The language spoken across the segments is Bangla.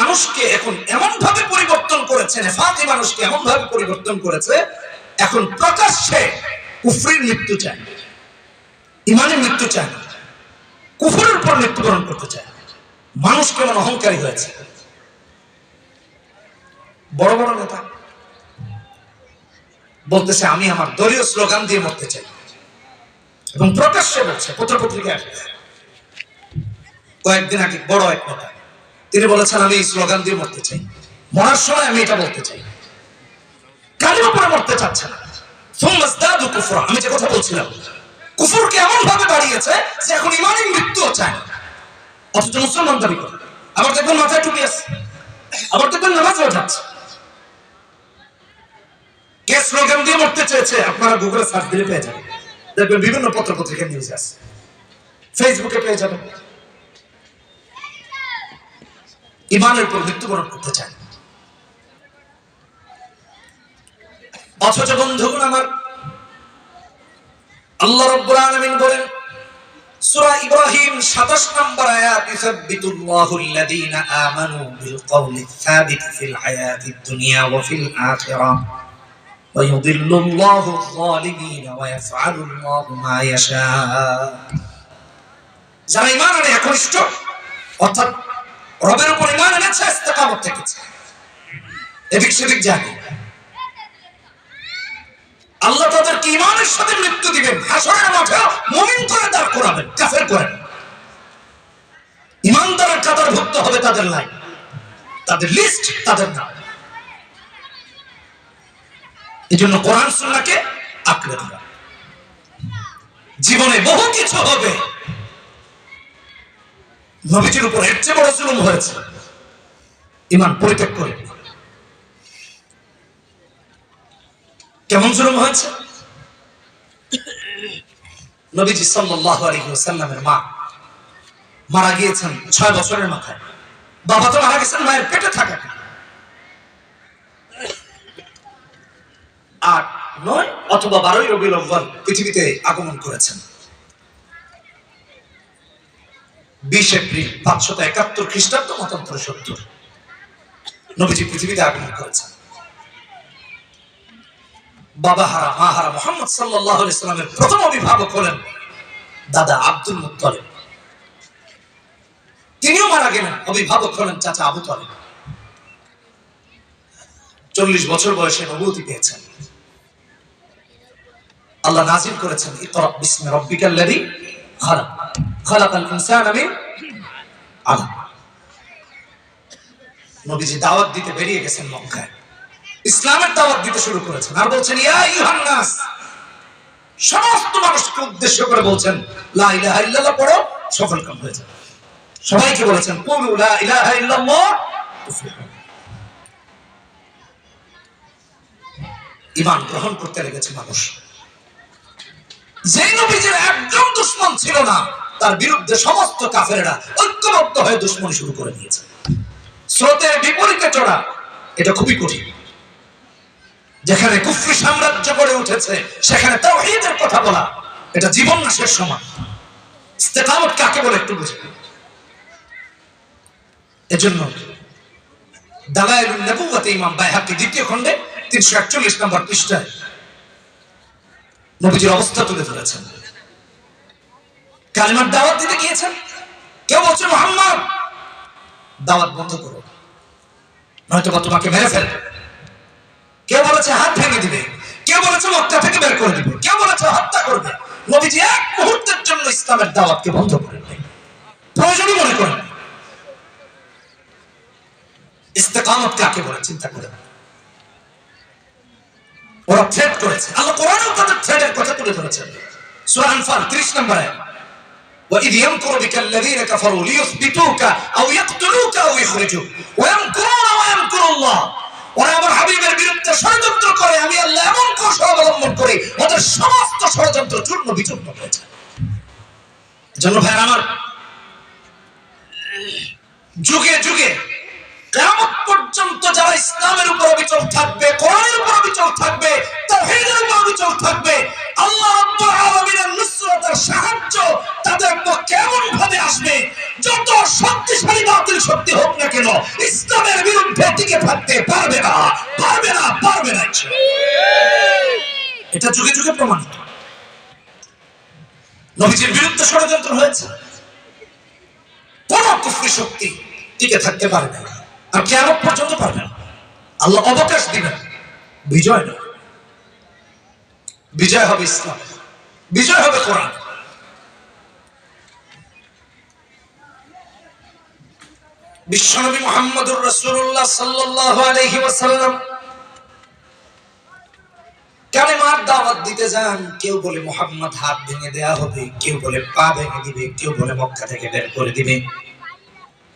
মানুষকে এখন এমন ভাবে পরিবর্তন করেছে, নেফাকি মানুষকে এমন ভাবে পরিবর্তন করেছে, এখন প্রকাশ্যে কুফরির মৃত্যু চায়। ইমানের মৃত্যু চায় না। কুফরের উপর মৃত্যুবরণ করতে চায় মানুষ কেমন অহংকারী হয়েছে। বড় বড় নেতা বলতেছে, আমি আমার দলীয় স্লোগান দিয়ে মরতে চাই। এবং প্রকাশ্যে বলছে, পত্রপত্রিকায় কয়েকদিন আগে বড় এক নেতা তিনি বলেছেন, আমি স্লোগান দিয়ে মরতে চাই। মরার সময় আমি এটা বলতে চাই। কালির উপরে মরতে চাচ্ছে না। আমি যে কথা বলছিলাম, কুফরকে এমন ভাবে বাড়িয়েছে যে এখন মৃত্যুও চায় অথচ মুসলমান দাবি করে আবার দেখবেন মাথায় টুপি আছে। আবার দেখবেন নামাজ যাচ্ছে কে স্লোগান দিয়ে মরতে চেয়েছে, আপনারা গুগলে সার্চ দিলে পেয়ে যাবেন। দেখবেন বিভিন্ন পত্র পত্রিকা নিউজ আছে। ফেসবুকে পেয়ে যাবেন। ইমানের উপর মৃত্যুবরণ করতে চায়। অথচ বন্ধুগণ আমার, আল্লাহ রব্বুল আলামিন বলেন, সূরা ইব্রাহিম 27 নম্বর আয়াত, ইসাব্বিতুল্লাহু আল্লাযীনা আমানু বিল কওলি সাবিত ফিল হায়াতিদ দুনিয়া ওয়া ফিল আখিরা। ওয়া ইউদিল্লুল্লাহু যালিমিনা ওয়া ইয়াফআলুল্লাহু মা ইয়াশা। যারা ঈমান আনে একনিষ্ঠ, অর্থাৎ রবের উপর ইমান এনেছে ইস্তেকামত থেকেছে। এদিক সেদিক জানে আল্লাহ তাদেরকে ইমানের সাথে মৃত্যু দিবেন, হাসরের মাঠে মুমিন করে দাঁড় করাবেন, কাফের করেন ইমানদারের কাতার ভুক্ত হবে তাদের লাইন তাদের লিস্ট তাদের নাম। এই জন্য কোরআন সুন্নাহকে আঁকড়ে ধরা জীবনে বহু কিছু হবে। নবীজির উপর এর চেয়ে বড় জুলুম হয়েছে। ইমান পরিত্যাগ করে। কেমন জুলুম হয়েছে? নবীজি সাল্লাল্লাহু আলাইহি ওয়াসাল্লামের মা মারা গিয়েছেন ছয় বছরের মাথায়। বাবা তো মারা গেছেন, মায়ের পেটে থাকা আট, নয় অথবা বারোই রবিউল আউ্বাল পৃথিবীতে আগমন করেছেন। বিশ এপ্রিল পাঁচশত একাত্তর খ্রিস্টাব্দ মতান্তর সত্তর। নবীজি পৃথিবীতে আগমন করেছেন। বাবা হারা, মা হারা মোহাম্মদ সাল্লাহ ইসলামের প্রথম অভিভাবক হলেন দাদা আব্দুল মুত্তলেব। তিনিও মারা গেলেন, অভিভাবক হলেন চাচা আবু তলেব। চল্লিশ বছর বয়সে নবুতি পেয়েছেন। আল্লাহ নাজিল করেছেন, ইকরা বিসমি রাব্বিকাল লাযী খালাক। খালাকাল ইনসানা আলাক নবীজি দাওয়াত দিতে বেরিয়ে গেছেন মক্কায়। ইসলামের দাওয়াত দিতে শুরু করেছেন আর বলছেন, ইয়া আইয়ুহান নাস। সমস্ত মানুষকে উদ্দেশ্য করে বলছেন, লা ইলাহা ইল্লাল্লাহ পড়ো, সফল কাম হয়ে যাবে সবাইকে বলেছেন, কুলু লা ইলাহা ইল্লাল্লাহ ইমান গ্রহণ করতে লেগেছে মানুষ। যে নবীজির একজন দুশ্মন ছিল না তার বিরুদ্ধে সমস্ত কাফেরেরা ঐক্যবদ্ধ হয়ে দুশ্মনী শুরু করে দিয়েছে। স্রোতের বিপরীতে চড়া, এটা খুবই কঠিন। যেখানে কুফরি সাম্রাজ্য গড়ে উঠেছে, সেখানে তাওহীদের কথা বলা, এটা জীবন নাশের সমান। কাকে বলে একটু বুঝে এজন্য নবুওয়াতে ইমাম বাইহাকি দ্বিতীয় খণ্ডে তিনশো একচল্লিশ নম্বর পৃষ্ঠায় নবীজির অবস্থা তুলে ধরেছেন। কালিমার দাওয়াত দিতে গিয়েছেন? কেউ বলছে, মোহাম্মদ, দাওয়াত বন্ধ করো। নয়তো বা তোমাকে মেরে ফেলবে। কেউ বলেছে, হাত ভেঙে দিবে। কেউ বলেছে, মক্কা থেকে বের করে দিবে। কেউ বলেছে, হত্যা করবে। নবীজি এক মুহূর্তের জন্য ইসলামের দাওয়াতকে বন্ধ করে দেয় প্রয়োজনই মনে করেন ইস্তেকামত কাকে বলে, চিন্তা করে ওরা থ্রেট করেছে। আল্লাহ কোরআনেও তাদের থ্রেটের কথা তুলে ধরেছেন। সূরা আনফাল 30 নম্বর আয়াত। وإذ يمكر بك الذين كفروا ليثبتوك أو يقتلوك أو يخرجوك ويمكرون ويمكر الله ওরা আমার হাবিবের বিরুদ্ধে ষড়যন্ত্র করে আমি আল্লাহ এমন কৌশল অবলম্বন করি ওদের সমস্ত ষড়যন্ত্র চূর্ণ বিচূর্ণ হয়েছে জন্য ভাই আমার যুগে যুগে কিয়ামত পর্যন্ত যারা ইসলামের উপর অবিচল থাকবে কোরআনের উপর অবিচল থাকবে তাওহীদের উপর অবিচল থাকবে আল্লাহ রাব্বুল শক্তি হোক না কেন, ইসলামের বিরুদ্ধে টিকে থাকতে পারবে না পারবে না পারবে না এটা যুগে যুগে প্রমাণিত। নবীজির বিরুদ্ধে ষড়যন্ত্র হয়েছে। কোন কুফরি শক্তি টিকে থাকতে পারবে না। আর কেমন পর্যন্ত পারবে না। আল্লাহ অবকাশ দিবেন, বিজয় না বিজয় হবে ইসলাম, বিজয় হবে কোরআন। বিশ্বনবী মোহাম্মদুর রাসূলুল্লাহ সাল্লাল্লাহু আলাইহি ওয়াসাল্লাম। কালেমার দাওয়াত দিতে যান, কেউ বলে হাত ভেঙে দেয়া হবে, কেউ বলে পা ভেঙে দিবে, কেউ বলে মক্কা থেকে বের করে দিবে।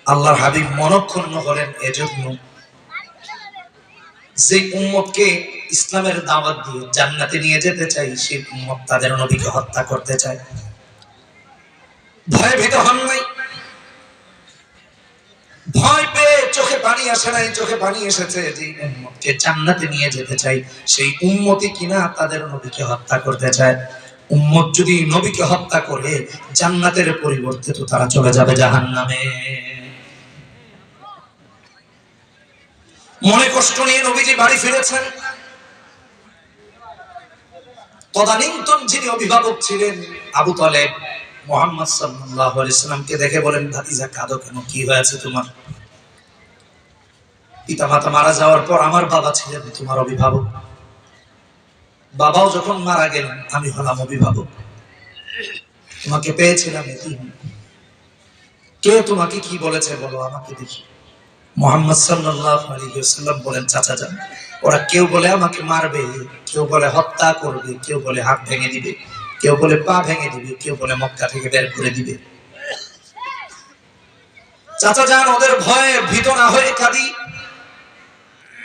আল্লাহর হাবিব মনক্ষুণ্ণ হলেন এজন্য। যে উম্মতকে ইসলামের দাওয়াত দিয়ে জান্নাতে নিয়ে যেতে চাই সেই উম্মত তাদের নবীকে হত্যা করতে চায়। ভয়ে ভীত হন নাই। ভয় পেয়ে চোখে পানি আসে নাই, চোখে পানি এসেছে। যে উম্মতকে নিয়ে যেতে চাই। সেই উম্মতি কিনা তাদের নবীকে হত্যা করতে চায়। উম্মত যদি নবীকে হত্যা করে, জান্নাতের পরিবর্তে তো তারা চলে যাবে জাহান্নামে। মনে কষ্ট নিয়ে নবীজি বাড়ি ফিরেছেন। তদানীন্তন যিনি অভিভাবক ছিলেন, আবু তালেব মোহাম্মদ সাল্লাল্লাহু আলাইহি সাল্লামকে দেখে বলেন, ভাতিজা, কাঁদো কেন? কি হয়েছে তোমার? পিতামাতা মারা যাওয়ার পর আমার বাবা ছিলেন তোমার অভিভাবক। বাবাও যখন মারা গেলেন, আমি হলাম অভিভাবক। তোমাকে পেয়েছিলাম কে তোমাকে কি বলেছে, বলো আমাকে দেখি। মোহাম্মদ সাল্লাল্লাহু আলাইহি বলেন, চাচা, যান। ওরা কেউ বলে আমাকে মারবে, কেউ বলে হত্যা করবে, কেউ বলে হাত ভেঙে দিবে। কেউ বলে পা ভেঙে দিবে, কেউ বলে মক্কা থেকে বের করে দিবে। চাচা যান, ওদের ভয়ে ভীত না হয়ে কাঁদি।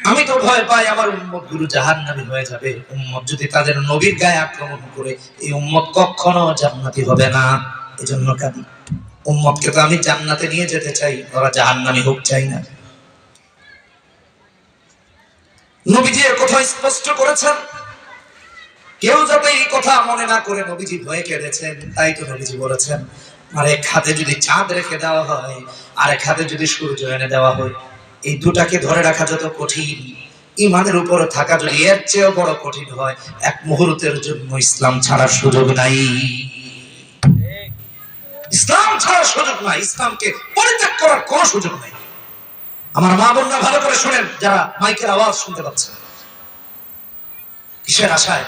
আমি তো ভয় পাই আমার উম্মত গুরু জাহান্নামী হয়ে যাবে। উম্মত যদি তাদের নবীর গায়ে আক্রমণ করে, এই উম্মত কখনো জান্নাতি হবে না। এজন্য কাঁদি। উম্মতকে তো আমি জান্নাতে নিয়ে যেতে চাই, ওরা জাহান্নামী হোক চাই না। নবীজি এর কথা স্পষ্ট করেছেন। কেউ যাতে এই কথা মনে না করে, নবীজি ভয়ে কেঁদেছেন। তাই তো নবীজি বলেছেন আর এক হাতে যদি চাঁদ রেখে দেওয়া হয় আর এক হাতে যদি সূর্য এনে দেওয়া হয়, এই দুটাকে ধরে রাখা যত কঠিন। ইমানের উপরে থাকা যদি এর চেয়েও বড় কঠিন হয়, এক মুহূর্তের জন্য ইসলাম ছাড়ার সুযোগ নাই। ইসলাম ছাড়ার সুযোগ নাই, ইসলামকে পরিত্যাগ করার কোন সুযোগ নাই। আমার মা বোনরা ভালো করে শুনেন, যারা মাইকের আওয়াজ শুনতে পাচ্ছেন কিসের আশায়?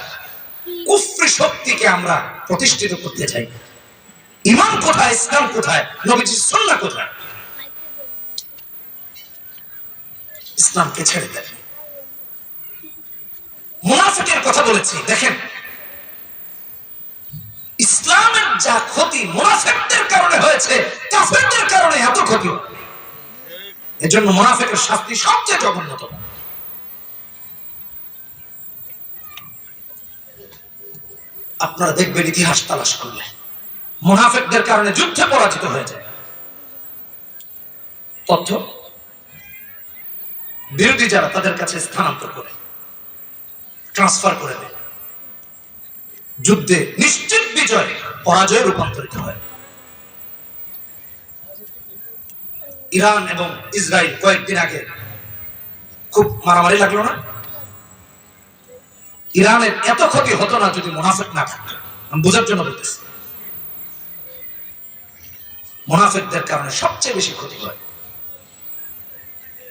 কুফরি শক্তিকে আমরা প্রতিষ্ঠিত করতে চাই। ইমান কোথায়, ইসলাম কোথায়, নবীজির সন্না কোথায়? ইসলামকে ছেড়ে দেন। মুনাফিকের কথা বলেছি, দেখেন। ইসলামের যা ক্ষতি মুনাফিকদের কারণে হয়েছে, কাফেরদের কারণে এত ক্ষতি। এজন্য মুনাফিকের শাস্তি সবচেয়ে জঘন্যতম। আপনারা দেখবেন ইতিহাস তালাশ করলে। মুনাফিকদের কারণে যুদ্ধে পরাজিত হয়ে যায়। তথ্য বিরোধী যারা তাদের কাছে স্থানান্তর করে ট্রান্সফার করে দেয়। যুদ্ধে নিশ্চিত বিজয়, পরাজয়ে রূপান্তরিত হয়। ইরান এবং ইসরায়েল কয়েকদিন আগে খুব মারামারি লাগল না? ইরানের এত ক্ষতি হতো না যদি মুনাফেক না থাকতো। আমি বোঝার জন্য বলতেছি। মুনাফেকদের কারণে সবচেয়ে বেশি ক্ষতি হয়।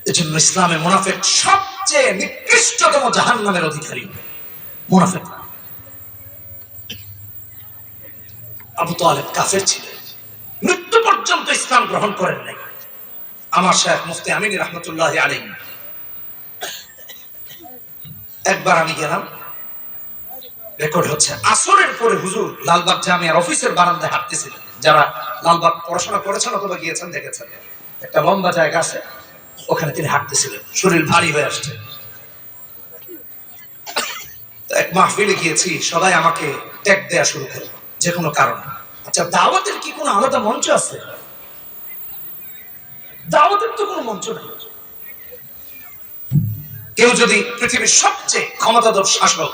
এজন্য ইসলামে মুনাফেক সবচেয়ে নিকৃষ্টতম জাহান নামের অধিকারী মুনাফেক। আবু তালেব কাফের ছিলেন। মৃত্যু পর্যন্ত ইসলাম গ্রহণ করেন নাই। আমার শেখ মুফতি আমিন রহমতুল্লাহ আলী একবার আমি গেলাম। রেকর্ড হচ্ছে। আসরের পরে হুজুর লালবাগ জামিয়ার অফিসের বারান্দায় হাঁটতেছিলেন যারা লালবাগ পড়াশোনা করেছেন অথবা গিয়েছেন, দেখেছেন। একটা লম্বা জায়গা আছে, ওখানে তিনি হাঁটতেছিলেন। শরীর ভারী হয়ে আসছে। এক মাহফিলে গিয়েছি, সবাই আমাকে ট্যাগ দেয়া শুরু করল, যে কোনো কারণে। আচ্ছা দাওয়াতের কি কোনো আলাদা মঞ্চ আছে? দাওয়াতের তো কোনো মঞ্চ নেই। কেউ যদি পৃথিবীর সবচেয়ে ক্ষমতাধর শাসক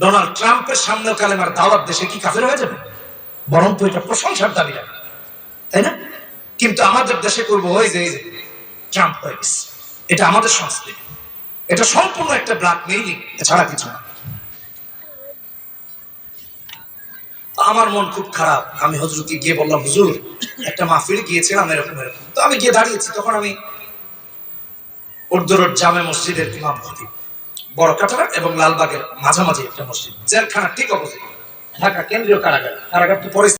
ডোনাল্ড ট্রাম্পের সামনে কালেমার দাওয়াত দেশে কি কাফের হয়ে যাবে? বরং তো এটা প্রশংসার দাবি রাখে। তাই না? কিন্তু আমাদের দেশে করব ওই যে ট্রাম্প হয়ে গেছে। এটা আমাদের সংস্কৃতি। এটা সম্পূর্ণ একটা ব্ল্যাক মেইলিং, এছাড়া কিছু না। আমার মন খুব খারাপ। আমি হজরতকে গিয়ে বললাম, হুজুর, একটা মাহফিল গিয়েছিলাম এরকম এরকম। তো আমি গিয়ে দাঁড়িয়েছি। তখন আমি উর্দুরোড জামে মসজিদের ইমাম খতিব বড় কাটারা এবং লালবাগের মাঝামাঝি একটা মসজিদ জেলখানা ঠিক অপোজিট, ঢাকা কেন্দ্রীয় কারাগার। কারাগার তো পরে